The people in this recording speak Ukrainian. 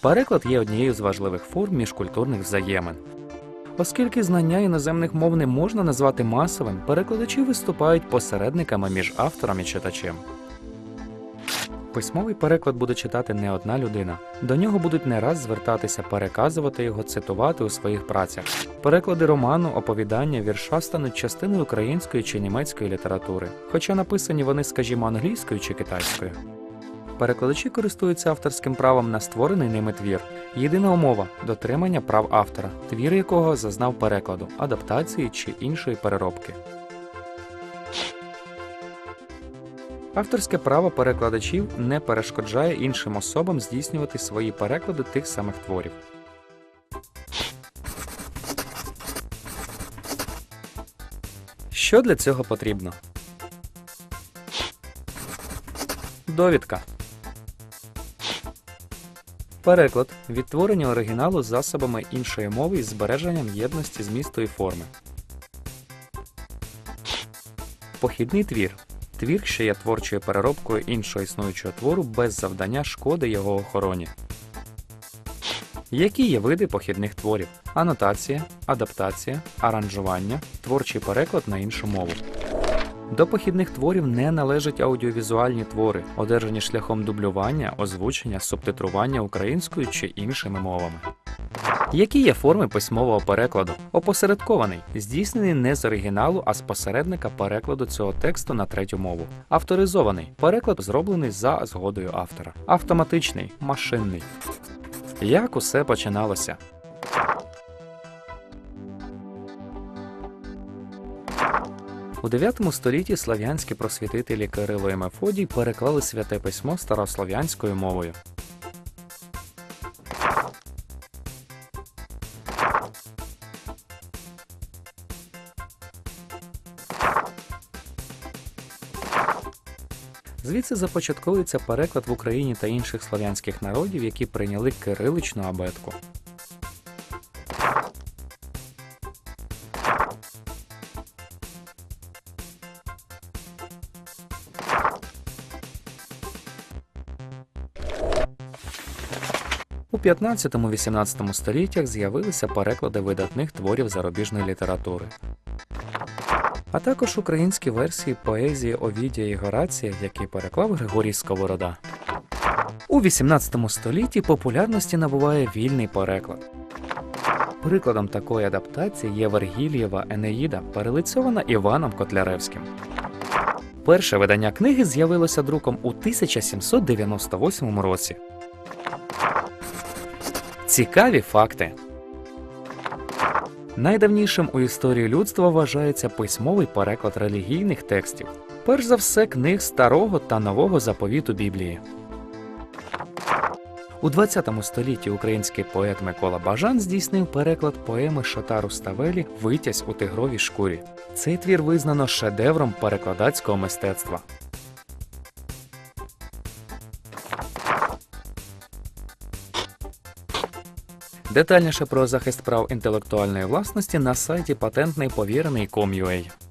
Переклад є однією з важливих форм міжкультурних взаємин. Оскільки знання іноземних мов не можна назвати масовим, перекладачі виступають посередниками між автором і читачем. Письмовий переклад буде читати не одна людина. До нього будуть не раз звертатися, переказувати його, цитувати у своїх працях. Переклади роману, оповідання, вірша стануть частиною української чи німецької літератури, хоча написані вони, скажімо, англійською чи китайською. Перекладачі користуються авторським правом на створений ними твір. Єдина умова дотримання прав автора, твір якого зазнав перекладу, адаптації чи іншої переробки. Авторське право перекладачів не перешкоджає іншим особам здійснювати свої переклади тих самих творів. Що для цього потрібно? Довідка. Переклад відтворення оригіналу засобами іншої мови із збереженням єдності змісту і форми. Похідний твір. Твір, що є творчою переробкою іншого існуючого твору без завдання шкоди його охороні. Які є види похідних творів? Анотація, адаптація, аранжування, творчий переклад на іншу мову. До похідних творів не належать аудіовізуальні твори, одержані шляхом дублювання, озвучення, субтитрування українською чи іншими мовами. Які є форми письмового перекладу? Опосередкований, здійснений не з оригіналу, а з посередника перекладу цього тексту на третю мову. Авторизований переклад зроблений за згодою автора. Автоматичний, машинний. Як усе починалося? У 9 столітті слав'янські просвітителі Кирило і Мефодій переклали святе письмо старослов'янською мовою. Звідси започатковується переклад в Україні та інших слав'янських народів, які прийняли кириличну абетку. У 15-18 століттях з'явилися переклади видатних творів зарубіжної літератури, а також українські версії поезії Овідія і Горація, які переклав Григорій Сковорода. У 18 столітті популярності набуває вільний переклад. Прикладом такої адаптації є Вергілієва Енеїда, перелицьована Іваном Котляревським. Перше видання книги з'явилося друком у 1798 році. Цікаві факти. Найдавнішим у історії людства вважається письмовий переклад релігійних текстів, перш за все книг старого та нового заповіту Біблії. У 20 столітті український поет Микола Бажан здійснив переклад поеми Шотару Ставелі Витязь у тигровій шкурі. Цей твір визнано шедевром перекладацького мистецтва. Детальніше про захист прав інтелектуальної власності на сайті повірений.com.ua.